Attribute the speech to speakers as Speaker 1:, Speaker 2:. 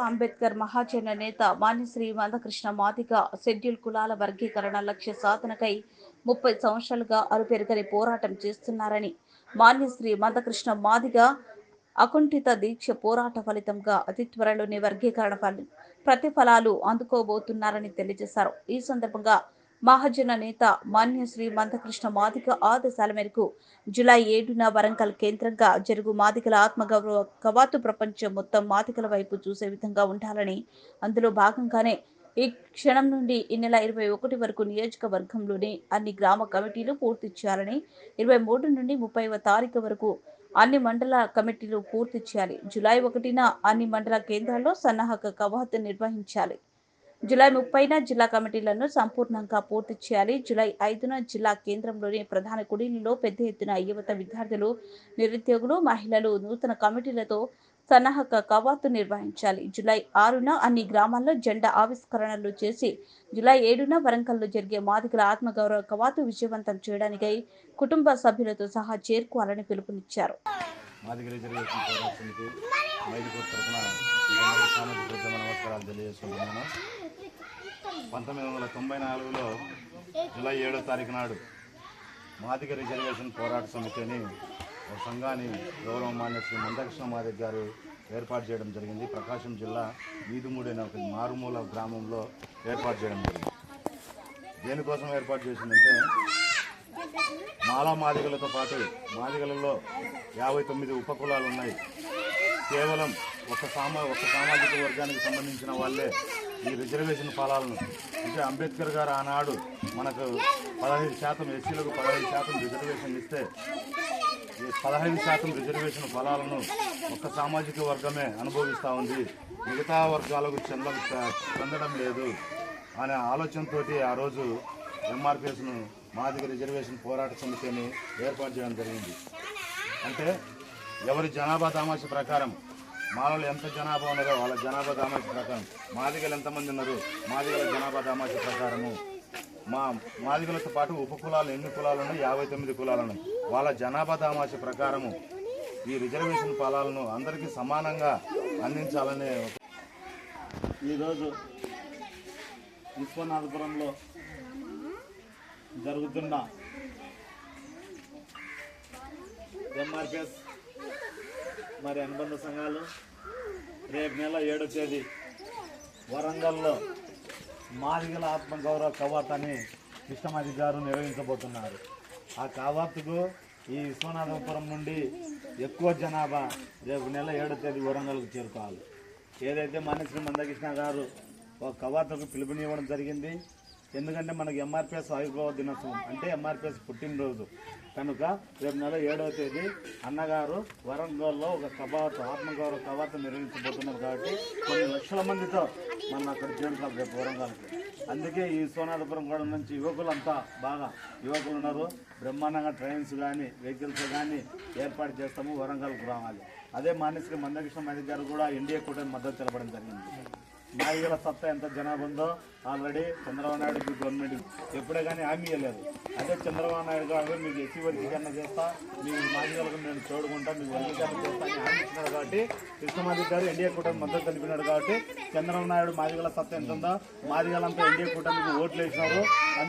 Speaker 1: అంబేద్కర్ మహాజన నేత మాన్యశ్రీ మందకృష్ణ మాదిగ షెడ్యూల్ కులాల వర్గీకరణ లక్ష్య సాధనకై ముప్పై సంవత్సరాలుగా అరుపెరుగని పోరాటం చేస్తున్నారని మాన్యశ్రీ మందకృష్ణ మాదిగ అకుంఠిత దీక్ష పోరాట ఫలితంగా అతి త్వరలోనే వర్గీకరణ ఫలి ప్రతిఫలాలు అందుకోబోతున్నారని తెలియజేశారు. ఈ సందర్భంగా మహాజన నేత మాన్యశ్రీ మందకృష్ణ మాదిక ఆదేశాల మేరకు జులై ఏడున వరంగల్ కేంద్రంగా జరుగు మాదికల ఆత్మగౌరవ కవాతు ప్రపంచం మొత్తం మాదికల వైపు చూసే విధంగా ఉండాలని అందులో భాగంగానే ఈ క్షణం నుండి ఈ నెల ఇరవై ఒకటి వరకు నియోజకవర్గంలోని అన్ని గ్రామ కమిటీలు పూర్తి చేయాలని ఇరవై మూడు నుండి ముప్పైవ తారీఖు వరకు అన్ని మండల కమిటీలు పూర్తి చేయాలి. జూలై ఒకటిన అన్ని మండల కేంద్రాల్లో సన్నాహక కవాతు నిర్వహించాలి. జూలై ముప్పైన జిల్లా కమిటీలను సంపూర్ణంగా పూర్తి చేయాలి. జూలై ఐదున జిల్లా కేంద్రంలోని ప్రధాన కుడిలో పెద్ద ఎత్తున యువత విద్యార్థులు నిరుద్యోగులు మహిళలు నూతన కమిటీలతో సన్నాహక కవాతు నిర్వహించాలి. జూలై ఆరున అన్ని గ్రామాల్లో జెండా ఆవిష్కరణలు చేసి జూలై ఏడున వరంగల్లో జరిగే మాదిగల ఆత్మగౌరవ కవాతు విజయవంతం చేయడానికై కుటుంబ సభ్యులతో సహా చేరుకోవాలని పిలుపునిచ్చారు.
Speaker 2: మాదిగ తరఫున సామాజిక నమస్కారాలు తెలియజేసుకుంటున్నాను. పంతొమ్మిది వందల తొంభై నాలుగులో జూలై ఏడో తారీఖు నాడు మాదిగ రిజర్వేషన్ పోరాట సమితి అని ఒక సంఘాన్ని గౌరవ మాన్య శ్రీ మందకృష్ణ మాదిక్ గారు ఏర్పాటు చేయడం జరిగింది. ప్రకాశం జిల్లా వీధుమూడి అనే ఒక మారుమూల గ్రామంలో ఏర్పాటు చేయడం జరిగింది. దేనికోసం ఏర్పాటు చేసిందంటే మాలా మాదిగలతో పాటు మాదిగలలో యాభై తొమ్మిది ఉపకులాలు ఉన్నాయి. కేవలం ఒక సామా ఒక సామాజిక వర్గానికి సంబంధించిన వాళ్ళే ఈ రిజర్వేషన్ ఫలాలను అంటే అంబేద్కర్ గారు ఆనాడు మనకు పదహైదు శాతం ఎస్సీలకు పదహైదు శాతం రిజర్వేషన్ ఇస్తే ఈ పదహైదు శాతం రిజర్వేషన్ ఫలాలను ఒక సామాజిక వర్గమే అనుభవిస్తూ ఉంది. మిగతా వర్గాలకు చెంద చెందడం లేదు అనే ఆలోచనతో ఆ రోజు ఎంఆర్పిఎస్ను మాదిగ రిజర్వేషన్ పోరాట సమితిని ఏర్పాటు చేయడం జరిగింది. అంటే ఎవరి జనాభా దామాష ప్రకారం? మాలలో ఎంత జనాభా ఉన్నారో వాళ్ళ జనాభా దామాష ప్రకారం. మాదిగలు ఎంతమంది ఉన్నారు? మాదిగల జనాభా దామాష ప్రకారము. మా మాదిగలతో పాటు ఉప కులాలు ఎన్ని కులాలు ఉన్నాయి? యాభై తొమ్మిది కులాలు ఉన్నాయి. వాళ్ళ జనాభా దామాష ప్రకారము ఈ రిజర్వేషన్ ఫలాలను అందరికీ సమానంగా అందించాలనే ఈరోజు విశ్వనాథపురంలో జరుగుతున్న ఎంఆర్పిఎస్ మరి అనుబంధ సంఘాలు రేపు నెల ఏడో తేదీ వరంగల్లో మాదిగల ఆత్మగౌరవ కవాత్ అని కృష్ణమాది గారు నిర్వహించబోతున్నారు. ఆ కవాత్కు ఈ విశ్వనాథపురం నుండి ఎక్కువ జనాభా రేపు నెల ఏడో తేదీ వరంగల్కు చేరుకోవాలి. ఏదైతే మానేశ్వరి మందకృష్ణ గారు ఒక కవాతకు పిలుపునివ్వడం జరిగింది ఎందుకంటే మనకి ఎంఆర్పిఎస్ ఆవిర్భావ దినోత్సవం అంటే ఎంఆర్పిఎస్ పుట్టినరోజు. కనుక రేపు నెల ఏడవ తేదీ అన్నగారు వరంగల్లో ఒక కవాతు ఆత్మగౌరవ కవాతు నిర్వహించబోతున్నారు కాబట్టి కొన్ని లక్షల మందితో మన అక్కడ చేరుకోవాలి రేపు వరంగల్కి. అందుకే ఈ సోనాథపురం కూడా నుంచి యువకులంతా బాగా యువకులు ఉన్నారు. బ్రహ్మాండంగా ట్రైన్స్ కానీ వెహికల్స్ కానీ ఏర్పాటు చేస్తాము వరంగల్కు రావాలి. అదే మానేశ్వరి మందకృష్ణ మధ్య గారు కూడా ఎన్డీఏ కూటమి మద్దతు తెలపడం జరిగింది. నాయకుల సత్తా ఎంత జనాభా ఉందో ఆల్రెడీ చంద్రబాబు నాయుడుకి గవర్నమెంట్ ఎప్పుడే కానీ హామీ ఇవ్వలేదు. అదే చంద్రబాబు నాయుడు గారు మీకు ఎస్సీ వర్గీకరణ చేస్తా మీ మాదిగలకు నేను చూడుకుంటా మీకు వర్గీకరణ చేస్తా అని హామీ ఇచ్చినాడు కాబట్టి కృష్ణమాది గారు ఎన్డీఏ కూటమి మద్దతు తెలిపినాడు కాబట్టి చంద్రబాబు నాయుడు మాదిగల సత్తా ఎంత ఉందో మాదిగలంతా ఎన్డీఏ కూటమికి ఓట్లు వేసినారు. అందుకే